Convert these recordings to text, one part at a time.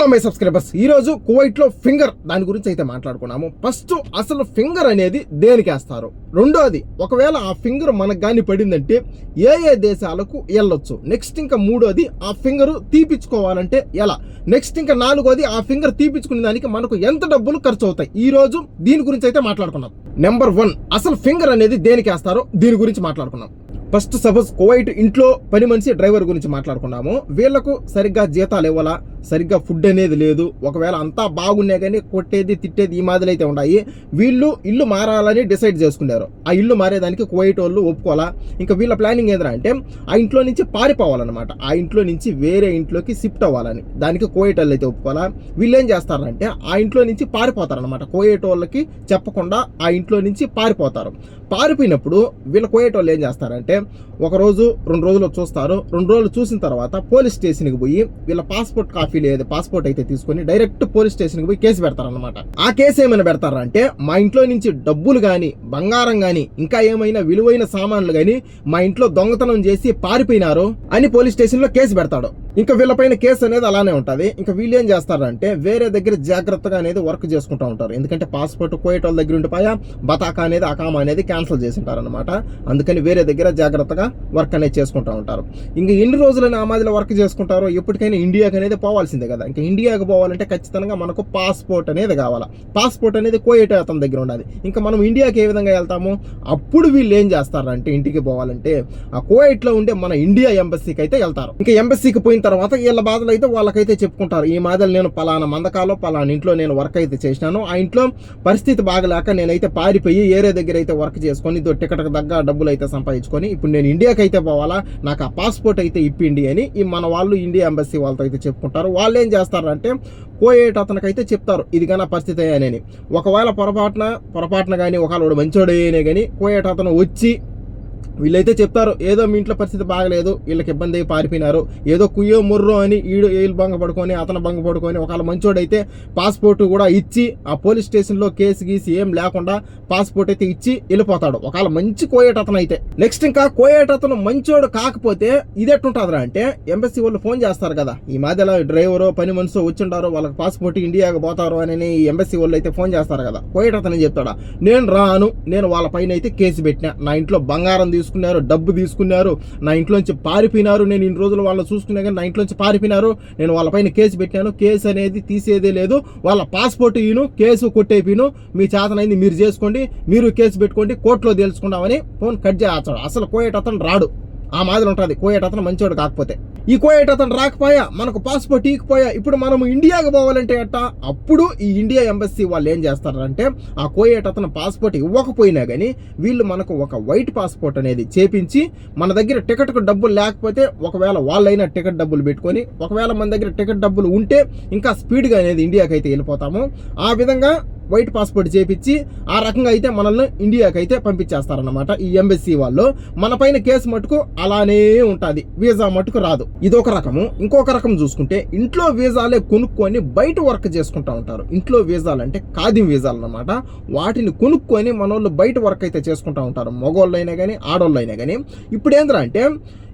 Hello my subscribers ఈ రోజు finger దాని గురించి అయితే మాట్లాడుకున్నాము. ఫస్ట్ అసలు ఫింగర్ అనేది దేనికి వేస్తారు? రెండోది ఒకవేళ ఆ ఫింగర్ మనకు కానీ పడిందంటే ఏ ఏ దేశాలకు వెళ్ళొచ్చు? నెక్స్ట్ ఇంకా మూడోది ఆ ఫింగర్ తీపిచ్చుకోవాలంటే ఎలా? నెక్స్ట్ ఇంకా నాలుగోది ఆ ఫింగర్ తీపిచ్చుకునే దానికి మనకు ఎంత డబ్బులు ఖర్చు అవుతాయి ఈ రోజు దీని గురించి అయితే మాట్లాడుకున్నాం నెంబర్ వన్ అసలు ఫింగర్ అనేది దేనికి వేస్తారో? దీని గురించి మాట్లాడుకున్నాం ఫస్ట్ సపోజ్ కువైట్ ఇంట్లో పని మనిషి డ్రైవర్ గురించి మాట్లాడుకున్నాము. వీళ్ళకు సరిగ్గా జీతాలు ఇవ్వాలా? సరిగ్గా ఫుడ్ అనేది లేదు. ఒకవేళ అంతా బాగున్నా కానీ కొట్టేది తిట్టేది ఈ మాదిరి అయితే ఉన్నాయి వీళ్ళు ఇల్లు మారాలని డిసైడ్ చేసుకున్నారు. ఆ ఇల్లు మారేదానికి కువైట్ వాళ్ళు ఒప్పుకోవాలా? ఇంకా వీళ్ళ ప్లానింగ్ ఏంద్రా అంటే ఆ ఇంట్లో నుంచి పారిపోవాలన్నమాట. ఆ ఇంట్లో నుంచి వేరే ఇంట్లోకి షిఫ్ట్ అవ్వాలని. దానికి కువైట్ వాళ్ళు అయితే ఒప్పుకోవాలా? వీళ్ళు ఏం చేస్తారంటే ఆ ఇంట్లో నుంచి పారిపోతారనమాట కువైట్ వాళ్ళకి చెప్పకుండా ఆ ఇంట్లో నుంచి పారిపోతారు. పారిపోయినప్పుడు వీళ్ళ కువైట్ వాళ్ళు ఏం చేస్తారంటే ఒకరోజు రెండు రోజులు చూస్తారు. రెండు రోజులు చూసిన తర్వాత పోలీస్ స్టేషన్కి పోయి వీళ్ళ పాస్పోర్ట్ కాపీ లేదు పాస్పోర్ట్ అయితే తీసుకొని డైరెక్ట్ పోలీస్ స్టేషన్కి పోయి కేసు పెడతారనమాట ఆ కేసు ఏమైనా పెడతారంటే మా ఇంట్లో నుంచి డబ్బులు కానీ బంగారం కానీ ఇంకా ఏమైనా విలువైన సామాన్లు కానీ మా ఇంట్లో దొంగతనం చేసి పారిపోయినారు అని పోలీస్ స్టేషన్లో కేసు పెడతాడు. ఇంకా వీళ్ళపైన కేసు అనేది అలానే ఉంటుంది. ఇంకా వీళ్ళు ఏం చేస్తారంటే వేరే దగ్గర జాగ్రత్తగా అనేది వర్క్ చేసుకుంటూ ఉంటారు. ఎందుకంటే పాస్పోర్ట్ కోయట వాళ్ళ దగ్గర ఉండిపోయా బతాకా అనేది అకామ అనేది క్యాన్సిల్ చేసి ఉంటారు అనమాట అందుకని వేరే దగ్గర జాగ్రత్తగా వర్క్ అనేది చేసుకుంటూ ఉంటారు. ఇంకా ఎన్ని రోజులైనా ఆ వర్క్ చేసుకుంటారో ఎప్పటికైనా ఇండియాకి అనేది పోవాల్సిందే కదా. ఇంకా ఇండియాకి పోవాలంటే ఖచ్చితంగా మనకు పాస్పోర్ట్ అనేది కావాలా. పాస్పోర్ట్ అనేది కోయట అతని దగ్గర ఉండాలి. ఇంకా మనం ఇండియాకి ఏ విధంగా వెళ్తాము? అప్పుడు వీళ్ళు ఏం చేస్తారంటే ఇంటికి పోవాలంటే ఆ కోయట్లో ఉండే మన ఇండియా ఎంబసీకి అయితే వెళ్తారు. ఇంకా ఎంబసీకి పోయిన తర్వాత వీళ్ళ బాధలు అయితే వాళ్ళకైతే చెప్పుకుంటారు. ఈ మాదిరి నేను పలానా మందకాలో పలానా ఇంట్లో నేను వర్క్ అయితే చేసినాను. ఆ ఇంట్లో పరిస్థితి బాగలేక నేనైతే పారిపోయి ఏరే దగ్గర అయితే వర్క్ చేసుకొని ఇదో టికెట్కి తగ్గ డబ్బులు అయితే సంపాదించుకొని ఇప్పుడు నేను ఇండియాకి అయితే పోవాలా? నాకు ఆ పాస్పోర్ట్ అయితే ఇప్పిండి అని ఈ మన వాళ్ళు ఇండియా ఎంబసీ వాళ్ళతో అయితే చెప్పుకుంటారు. వాళ్ళు ఏం చేస్తారంటే కోయేట అతనికైతే చెప్తారు ఇది కానీ పరిస్థితి అని ఒకవేళ పొరపాటున పొరపాటున కానీ ఒకవేళ వాడు మంచోడేనే కానీ కోయేట అతను వచ్చి వీళ్ళైతే చెప్తారు ఏదో మీ ఇంట్లో పరిస్థితి బాగలేదు వీళ్ళకి ఇబ్బంది అయి పారిపోయినారు ఏదో కుయ్యో ముర్రో అని ఈడు వీళ్ళు భంగ పడుకొని అతను భంగ పడుకొని ఒకవేళ మంచోడైతే పాస్పోర్ట్ కూడా ఇచ్చి ఆ పోలీస్ స్టేషన్లో కేసు గీసి ఏం లేకుండా పాస్పోర్ట్ అయితే ఇచ్చి వెళ్ళిపోతాడు. ఒకవేళ మంచి కోయేట అతను అయితే. నెక్స్ట్ ఇంకా కోయేట అతను మంచోడు కాకపోతే ఇదెట్టుంటుందిరా అంటే ఎంబసీ వాళ్ళు ఫోన్ చేస్తారు కదా ఈ మధ్యలో డ్రైవరు పని మనుషు వచ్చిండారు వాళ్ళకి పాస్పోర్ట్ ఇండియాకి పోతారు అని ఈ ఎంబసీ వాళ్ళు అయితే ఫోన్ చేస్తారు కదా. కోయేట అతను చెప్తాడా నేను రాను నేను వాళ్ళ పైన అయితే కేసు పెట్టినా నా ఇంట్లో బంగారం తీసుకున్నారు డబ్బు తీసుకున్నారు నా ఇంట్లోంచి పారిపోయినారు. నేను ఇన్ని రోజులు వాళ్ళు చూసుకున్నా కానీ నా ఇంట్లోంచి పారిపోయినారు. నేను వాళ్ళపైన కేసు పెట్టాను కేసు అనేది తీసేదే లేదు. వాళ్ళ పాస్పోర్ట్ ఈను కేసు కొట్టేపిను మీ చేతనైంది మీరు చేసుకోండి మీరు కేసు పెట్టుకోండి కోర్టులో తెలుసుకుందామని ఫోన్ కట్ చేస్తాడు అసలు కోయేట అతను రాడు. ఆ మాదిరి ఉంటుంది. కోయేట అతను మంచివాడు కాకపోతే. ఈ కోయేట అతను రాకపోయా మనకు పాస్పోర్ట్ ఈకపోయా ఇప్పుడు మనం ఇండియాకి పోవాలంటే అట్ట అప్పుడు ఈ ఇండియా ఎంబసీ వాళ్ళు ఏం చేస్తారంటే ఆ కోయేట అతను పాస్పోర్ట్ ఇవ్వకపోయినా కానీ వీళ్ళు మనకు ఒక వైట్ పాస్పోర్ట్ అనేది చేపించి మన దగ్గర టికెట్కు డబ్బులు లేకపోతే ఒకవేళ వాళ్ళైనా టికెట్ డబ్బులు పెట్టుకొని ఒకవేళ మన దగ్గర టికెట్ డబ్బులు ఉంటే ఇంకా స్పీడ్గా అనేది ఇండియాకి అయితే వెళ్ళిపోతాము. ఆ విధంగా వైట్ పాస్పోర్ట్ చేపించి ఆ రకంగా అయితే మనల్ని ఇండియాకి అయితే పంపించేస్తారన్నమాట ఈ ఎంబెస్సీ వాళ్ళు. మన పైన కేసు మటుకు అలానే ఉంటుంది వీసా మటుకు రాదు. ఇదొక రకము. ఇంకొక రకం చూసుకుంటే ఇంట్లో వీసాలే కొనుక్కొని బయట వర్క్ చేసుకుంటా ఉంటారు. ఇంట్లో వీసాలు అంటే ఖాదీ వీసాలు అనమాట వాటిని కొనుక్కొని మనోళ్ళు బయట వర్క్ అయితే చేసుకుంటా ఉంటారు. మగవాళ్ళు అయినా కానీ ఆడవాళ్ళు అయినా కానీ ఇప్పుడు ఏంద్రా అంటే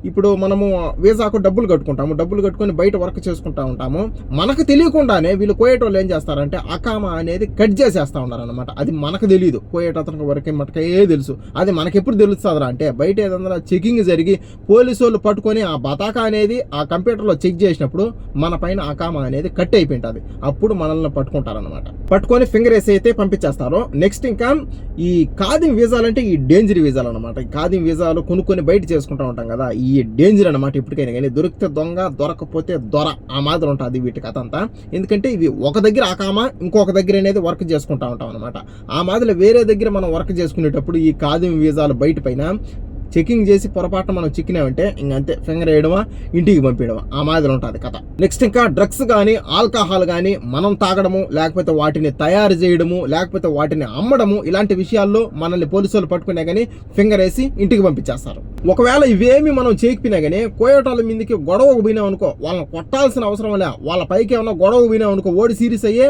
ఇప్పుడు మనము వీసాకు డబ్బులు కట్టుకుంటాము డబ్బులు కట్టుకొని బయట వర్క్ చేసుకుంటా ఉంటాము. మనకు తెలియకుండానే వీళ్ళు కోయేటోళ్ళు ఏం చేస్తారంటే అకామా అనేది కట్ చేసేస్తా ఉన్నారనమాట అది మనకు తెలియదు కోయేట అతనికి వరకే మటుకే తెలుసు. అది మనకి ఎప్పుడు తెలుస్తుందిరా అంటే బయట ఏదన్నా చెకింగ్ జరిగి పోలీసు వాళ్ళు పట్టుకొని ఆ బతాకా అనేది ఆ కంప్యూటర్లో చెక్ చేసినప్పుడు మన పైన అకామా అనేది కట్ అయిపోయింటుంది. అప్పుడు మనల్ని పట్టుకుంటారనమాట పట్టుకొని ఫింగర్ వేసి అయితే పంపించేస్తారు. నెక్స్ట్ ఇంకా ఈ ఖాదీ వీసాలు అంటే ఈ డేంజర్ వీసాలు అనమాట ఈ వీసాలు కొనుక్కొని బయట చేసుకుంటా ఉంటాం కదా ఈ ఈ డేంజర్ అనమాట ఇప్పటికైనా. కానీ దొరికితే దొంగ దొరకపోతే దొర. ఆ మాదిరి ఉంటుంది వీటి కథ అంతా. ఎందుకంటే ఇవి ఒక దగ్గర ఆకామ ఇంకొక దగ్గర అనేది వర్క్ చేసుకుంటా ఉంటాం అనమాట ఆ మాదిరి వేరే దగ్గర మనం వర్క్ చేసుకునేటప్పుడు ఈ కాదు వీజాలు బయట పైన చెకింగ్ చేసి పొరపాటున మనం చిక్కినామంటే ఇంకంతే ఫింగర్ వేయడమా ఇంటికి పంపించడమా ఆ మాదిరి ఉంటుంది కథ. నెక్స్ట్ ఇంకా డ్రగ్స్ కానీ ఆల్కహాల్ కానీ మనం తాగడము లేకపోతే వాటిని తయారు చేయడము లేకపోతే వాటిని అమ్మడము ఇలాంటి విషయాల్లో మనల్ని పోలీసులు పట్టుకునే కానీ ఫింగర్ వేసి ఇంటికి పంపించేస్తారు. ఒకవేళ ఇవేమి మనం చేయకపోయినా కానీ కోయోటాల మీదకి గొడవ పోయినాం అనుకో వాళ్ళని కొట్టాల్సిన అవసరం లే. వాళ్ళ పైకి ఏమన్నా గొడవ పోయినాం అనుకో ఓడి సీరియస్ అయ్యి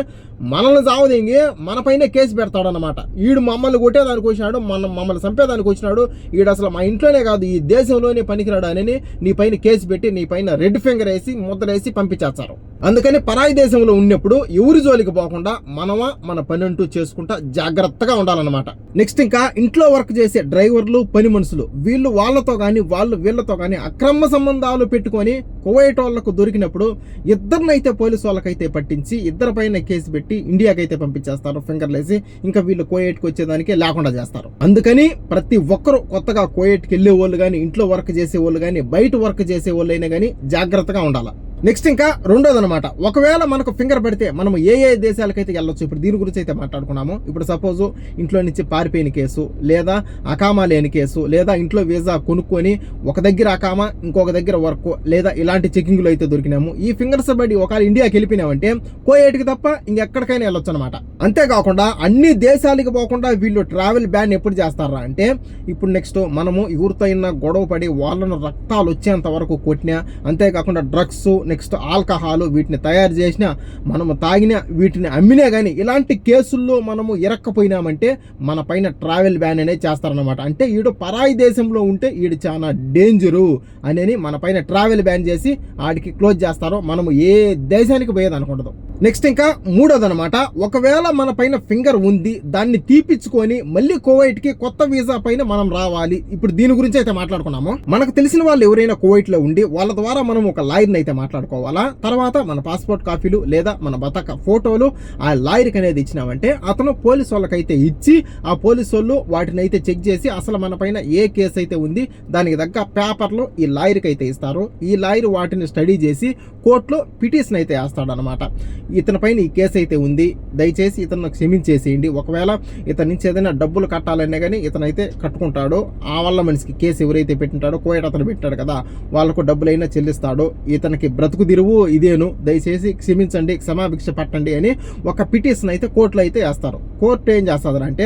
మనల్ని చావదేంగి మన పైన కేసు పెడతాడనమాట వీడు ఈడు మమ్మల్ని కొట్టేదానికి వచ్చినాడు మన మమ్మల్ని చంపేదానికి వచ్చినాడు. ఈడు అసలు మా ఇంట్లోనే కాదు ఈ దేశంలోనే పనికిరాడు అని నీ పైన కేసు పెట్టి నీ పైన రెడ్ ఫింగర్ వేసి ముద్ర వేసి పంపించేస్తారు. అందుకని పరాయి దేశంలో ఉన్నప్పుడు ఎవరి జోలికి పోకుండా మనమా మన పని అంటూ చేసుకుంటా జాగ్రత్తగా ఉండాలన్నమాట. నెక్స్ట్ ఇంకా ఇంట్లో వర్క్ చేసే డ్రైవర్లు పని మనుషులు వీళ్ళు వాళ్ళతో కానీ వాళ్ళు వీళ్ళతో కానీ అక్రమ సంబంధాలు పెట్టుకొని కువైట్ వాళ్ళకు దొరికినప్పుడు ఇద్దరినైతే పోలీసు వాళ్ళకైతే పట్టించి ఇద్దరిపైన కేసు పెట్టి ఇండియాకి అయితే పంపించేస్తారు ఫింగర్లేసి ఇంకా వీళ్ళు కోయేట్కి వచ్చేదానికి లేకుండా చేస్తారు. అందుకని ప్రతి ఒక్కరు కొత్తగా కోయేట్కి వెళ్ళే వాళ్ళు కానీ ఇంట్లో వర్క్ చేసే వాళ్ళు కానీ బయట వర్క్ చేసే వాళ్ళు అయినా కానీ జాగ్రత్తగా ఉండాలి. నెక్స్ట్ ఇంకా రెండోది అనమాట ఒకవేళ మనకు ఫింగర్ పడితే మనం ఏ ఏ దేశాలకైతే వెళ్ళొచ్చు ఇప్పుడు దీని గురించి అయితే మాట్లాడుకున్నాము. ఇప్పుడు సపోజ్ ఇంట్లో నుంచి పారిపోయిన కేసు లేదా అకామా లేని కేసు లేదా ఇంట్లో వీసా కొనుక్కొని ఒక దగ్గర అకామా ఇంకొక దగ్గర వర్క్ లేదా ఇలాంటి చెకింగ్లు అయితే దొరికినాము. ఈ ఫింగర్స్ బడి ఒకవేళ ఇండియాకి వెళ్ళిపోయినామంటే కోయేటికి తప్ప ఇంకెక్కడికైనా వెళ్ళొచ్చు అనమాట అంతేకాకుండా అన్ని దేశాలకి పోకుండా వీళ్ళు ట్రావెల్ బ్యాన్ ఎప్పుడు చేస్తారా అంటే ఇప్పుడు నెక్స్ట్ మనము ఎవరితో అయినా గొడవ పడి వాళ్ళను రక్తాలు వచ్చేంత వరకు కొట్టినా అంతేకాకుండా డ్రగ్స్ నెక్స్ట్ ఆల్కహాల్ వీటిని తయారు చేసిన మనము తాగిన వీటిని అమ్మినా కానీ ఇలాంటి కేసుల్లో మనము ఇరక్కపోయినామంటే మన పైన ట్రావెల్ బ్యాన్ అనేది చేస్తారనమాట అంటే ఈడు పరాయి దేశంలో ఉంటే ఈడు చాలా డేంజరు అనేది మన పైన ట్రావెల్ బ్యాన్ చేసి ఆడికి క్లోజ్ చేస్తారో మనము ఏ దేశానికి పోయేది అనుకుంటదు. నెక్స్ట్ ఇంకా మూడోది అనమాట ఒకవేళ మన పైన ఫింగర్ ఉంది దాన్ని తీపిచ్చుకొని మళ్ళీ కోవైట్కి కొత్త వీసా పైన మనం రావాలి. ఇప్పుడు దీని గురించి అయితే మాట్లాడుకున్నాము. మనకు తెలిసిన వాళ్ళు ఎవరైనా కువైట్లో ఉండి వాళ్ళ ద్వారా మనం ఒక లాయర్ని అయితే మాట్లాడుకోవాలా? తర్వాత మన పాస్పోర్ట్ కాపీలు లేదా మన బతక ఫోటోలు ఆ లాయర్కి అనేది ఇచ్చినామంటే అతను పోలీసు వాళ్ళకైతే ఇచ్చి ఆ పోలీసు వాళ్ళు వాటిని అయితే చెక్ చేసి అసలు మన పైన ఏ కేసు అయితే ఉంది దానికి తగ్గ పేపర్లు ఈ లాయర్కి అయితే ఇస్తారు. ఈ లాయర్ వాటిని స్టడీ చేసి కోర్టులో పిటిషన్ అయితే వేస్తాడనమాట ఇతని పైన ఈ కేసు అయితే ఉంది. దయచేసి ఇతను క్షమించేసేయండి. ఒకవేళ ఇతని నుంచి ఏదైనా డబ్బులు కట్టాలన్నా కానీ ఇతనైతే కట్టుకుంటాడో. ఆ వల్ల మనిషికి కేసు ఎవరైతే పెట్టింటాడో కోయట అతను పెట్టాడు కదా వాళ్ళకు డబ్బులైనా చెల్లిస్తాడో. ఇతనికి బ్రతుకు తిరువు ఇదేను. దయచేసి క్షమించండి క్షమాభిక్ష పట్టండి అని ఒక పిటిషన్ అయితే కోర్టులో అయితే వేస్తారు. కోర్టు ఏం చేస్తుంది అంటే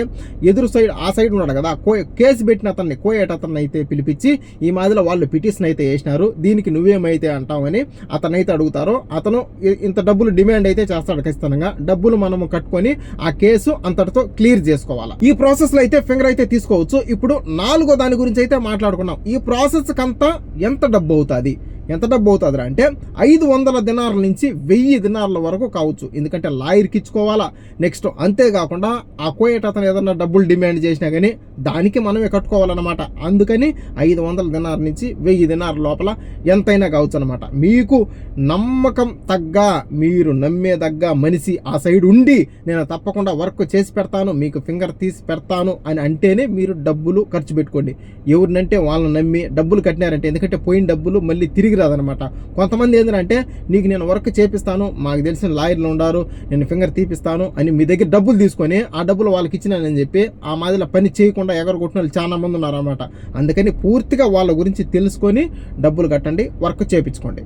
ఎదురు సైడ్ ఆ సైడ్ ఉన్నాడు కదా కో కేసు పెట్టిన అతన్ని కోయేట అతన్ని అయితే పిలిపించి ఈ మాదిరిలో వాళ్ళు పిటిషన్ అయితే వేసినారు. దీనికి నువ్వేమైతే అంటావని అతనైతే అడుగుతారో. అతను ఇంత డబ్బులు డిమాండ్ అయితే చేస్తాడు ఖచ్చితంగా. డబ్బులు మనము కట్టుకొని ఆ కేసు అంతటితో క్లియర్ చేసుకోవాలి. ఈ ప్రాసెస్లో అయితే ఫింగర్ అయితే తీసుకోవచ్చు. ఇప్పుడు నాలుగో దాని గురించి అయితే మాట్లాడుకున్నాం. ఈ ప్రాసెస్ కంతా ఎంత డబ్బు అవుతుంది? ఎంత డబ్బు అవుతుంది అంటే ఐదు వందల దినాల నుంచి వెయ్యి దినార్ల వరకు కావచ్చు. ఎందుకంటే లాయర్కి ఇచ్చుకోవాలా? నెక్స్ట్ అంతేకాకుండా ఆ కోయట అతను ఏదన్నా డబ్బులు డిమాండ్ చేసినా కానీ దానికి మనమే కట్టుకోవాలన్నమాట. అందుకని ఐదు వందల దినార్ నుంచి వెయ్యి దినాల లోపల ఎంతైనా కావచ్చు అనమాట మీకు నమ్మకం తగ్గ మీరు నమ్మే తగ్గ మనిషి ఆ సైడ్ ఉండి నేను తప్పకుండా వర్క్ చేసి పెడతాను మీకు ఫింగర్ తీసి పెడతాను అని అంటేనే మీరు డబ్బులు ఖర్చు పెట్టుకోండి. ఎవరినంటే వాళ్ళని నమ్మి డబ్బులు కట్టినారంటే ఎందుకంటే పోయిన డబ్బులు మళ్ళీ తిరిగి రాదనమాట కొంతమంది ఏంటంటే నీకు నేను వర్క్ చేపిస్తాను మాకు తెలిసిన లాయర్లు ఉండారు నేను ఫింగర్ తీపిస్తాను అని మీ దగ్గర డబ్బులు తీసుకొని ఆ డబ్బులు వాళ్ళకి ఇచ్చినానని చెప్పి ఆ మాదిరిలో పని చేయకుండా ఎగరగొట్టిన వాళ్ళు చాలా మంది ఉన్నారన్నమాట. అందుకని పూర్తిగా వాళ్ళ గురించి తెలుసుకొని డబ్బులు కట్టండి వర్క్ చేపించుకోండి.